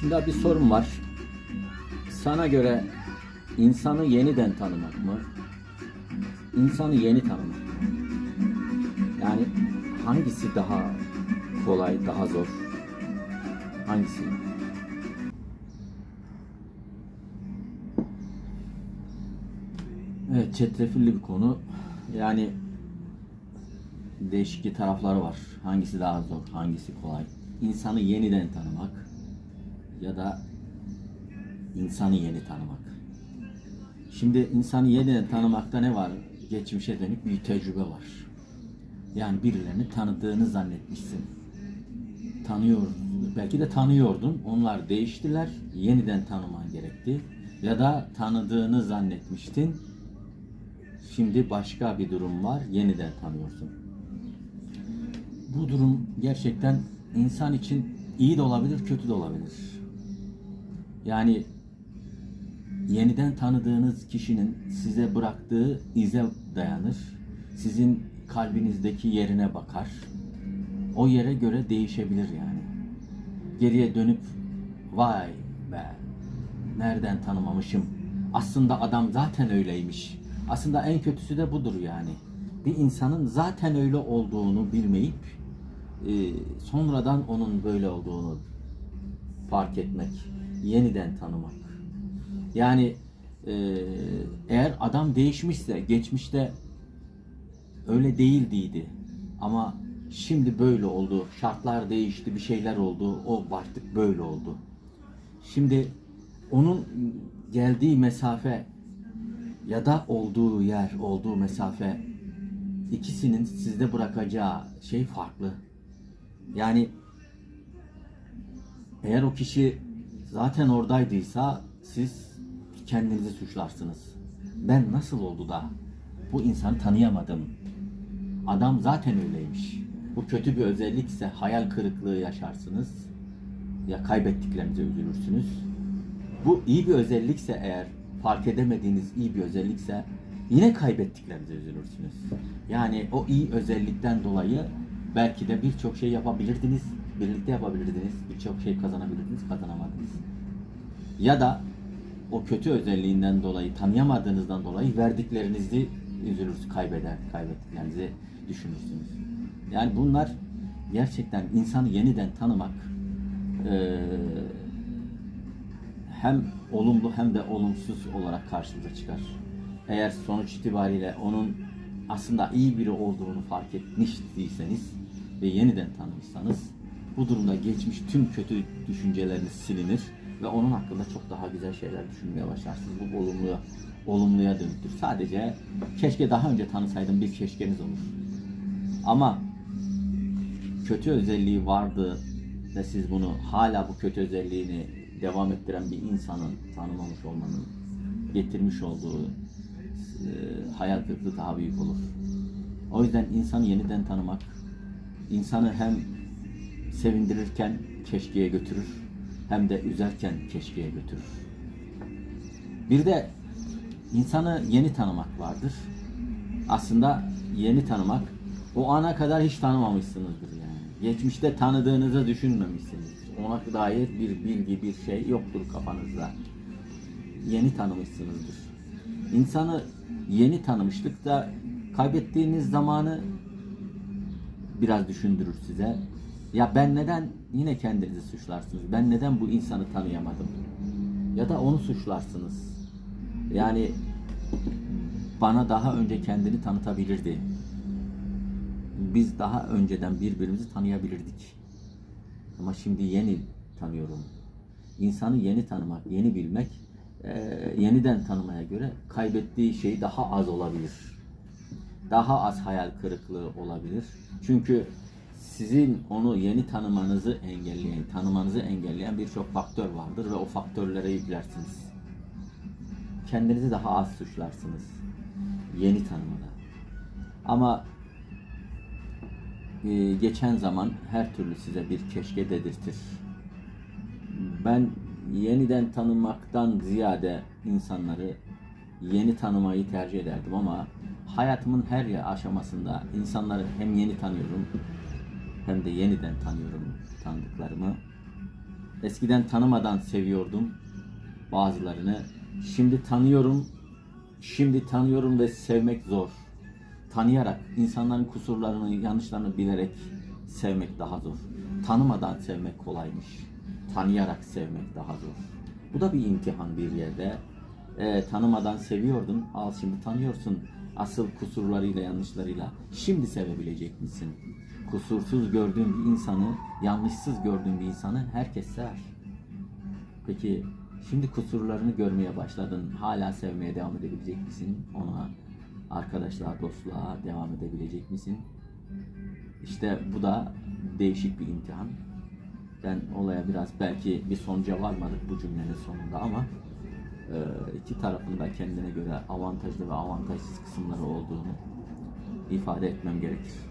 Şimdi bir sorum var. Sana göre insanı yeniden tanımak mı? İnsanı yeni tanımak mı? Yani hangisi daha kolay, daha zor? Hangisi? Evet, çetrefilli bir konu. Yani değişik tarafları var. Hangisi daha zor, hangisi kolay? İnsanı yeniden tanımak ya da insanı yeni tanımak. Şimdi insanı yeniden tanımakta ne var? Geçmişe dönük bir tecrübe var. Yani birilerini tanıdığını zannetmişsin. Tanıyor, belki de tanıyordun. Onlar değiştiler. Yeniden tanıman gerekti. Ya da tanıdığını zannetmiştin. Şimdi başka bir durum var. Yeniden tanıyorsun. Bu durum gerçekten insan için iyi de olabilir, kötü de olabilir. Yani yeniden tanıdığınız kişinin size bıraktığı ize dayanır. Sizin kalbinizdeki yerine bakar. O yere göre değişebilir yani. Geriye dönüp vay be nereden tanımamışım. Aslında adam zaten öyleymiş. Aslında en kötüsü de budur yani. Bir insanın zaten öyle olduğunu bilmeyip e, sonradan onun böyle olduğunu fark etmek, yeniden tanımak. Yani e, eğer adam değişmişse, geçmişte öyle değildiydi ama şimdi böyle oldu, şartlar değişti, bir şeyler oldu, o artık böyle oldu. Şimdi onun geldiği mesafe ya da olduğu yer, olduğu mesafe ikisinin sizde bırakacağı şey farklı. Yani eğer o kişi zaten oradaydıysa siz kendinizi suçlarsınız. Ben nasıl oldu da bu insanı tanıyamadım. Adam zaten öyleymiş. Bu kötü bir özellikse hayal kırıklığı yaşarsınız. Ya kaybettiklerinize üzülürsünüz. Bu iyi bir özellikse eğer fark edemediğiniz iyi bir özellikse yine kaybettiklerinize üzülürsünüz. Yani o iyi özellikten dolayı belki de birçok şey yapabilirdiniz, birlikte yapabilirdiniz, birçok şey kazanabilirdiniz, kazanamadınız. Ya da o kötü özelliğinden dolayı, tanıyamadığınızdan dolayı verdiklerinizi üzülürsünüz, kaybeder, kaybettiklerinizi düşünürsünüz. Yani bunlar gerçekten insanı yeniden tanımak eee, hem olumlu hem de olumsuz olarak karşımıza çıkar. Eğer sonuç itibariyle onun aslında iyi biri olduğunu fark etmiştiyseniz ve yeniden tanımışsanız bu durumda geçmiş tüm kötü düşünceleriniz silinir ve onun hakkında çok daha güzel şeyler düşünmeye başlarsınız. Bu olumluya, olumluya dönüktür. Sadece keşke daha önce tanısaydım bir keşkeniz olur. Ama kötü özelliği vardı ve siz bunu hala bu kötü özelliğini devam ettiren bir insanın tanımamış olmanın getirmiş olduğu e, hayal kırıklığı daha büyük olur. O yüzden insanı yeniden tanımak insanı hem sevindirirken keşkeye götürür hem de üzerken keşkeye götürür. Bir de insanı yeni tanımak vardır. Aslında yeni tanımak o ana kadar hiç tanımamışsınızdır yani. Geçmişte tanıdığınızı düşünmemişsinizdir. Ona dair bir bilgi, bir şey yoktur kafanızda. Yeni tanımışsınızdır. İnsanı yeni tanımışlıkta kaybettiğiniz zamanı biraz düşündürür size. Ya ben neden yine kendinizi suçlarsınız? Ben neden bu insanı tanıyamadım? Ya da onu suçlarsınız. Yani bana daha önce kendini tanıtabilirdi. Biz daha önceden birbirimizi tanıyabilirdik. Ama şimdi yeni tanıyorum. İnsanı yeni tanımak, yeni bilmek, yeniden tanımaya göre kaybettiği şey daha az olabilir. Daha az hayal kırıklığı olabilir. Çünkü sizin onu yeni tanımanızı engelleyen, tanımanızı engelleyen birçok faktör vardır ve o faktörlere yüklersiniz. Kendinizi daha az suçlarsınız. Yeni tanımada. Ama e, geçen zaman her türlü size bir keşke dedirtir. Ben yeniden tanımaktan ziyade insanları yeni tanımayı tercih ederdim ama hayatımın her aşamasında insanları hem yeni tanıyorum hem de yeniden tanıyorum tanıdıklarımı. Eskiden tanımadan seviyordum bazılarını. Şimdi tanıyorum. Şimdi tanıyorum ve sevmek zor. Tanıyarak, insanların kusurlarını, yanlışlarını bilerek sevmek daha zor. Tanımadan sevmek kolaymış. Tanıyarak sevmek daha zor. Bu da bir imtihan bir yerde. Ee, tanımadan seviyordun, al şimdi tanıyorsun. Asıl kusurlarıyla, yanlışlarıyla. Şimdi sevebilecek misin? Kusursuz gördüğün bir insanı, yanlışsız gördüğün bir insanı herkes sever. Peki şimdi kusurlarını görmeye başladın. Hala sevmeye devam edebilecek misin? Ona arkadaşlar, dostluğa devam edebilecek misin? İşte bu da değişik bir imtihan. Ben olaya biraz belki bir sonuca varmadık bu cümlenin sonunda ama e, iki tarafında kendine göre avantajlı ve avantajsız kısımları olduğunu ifade etmem gerekir.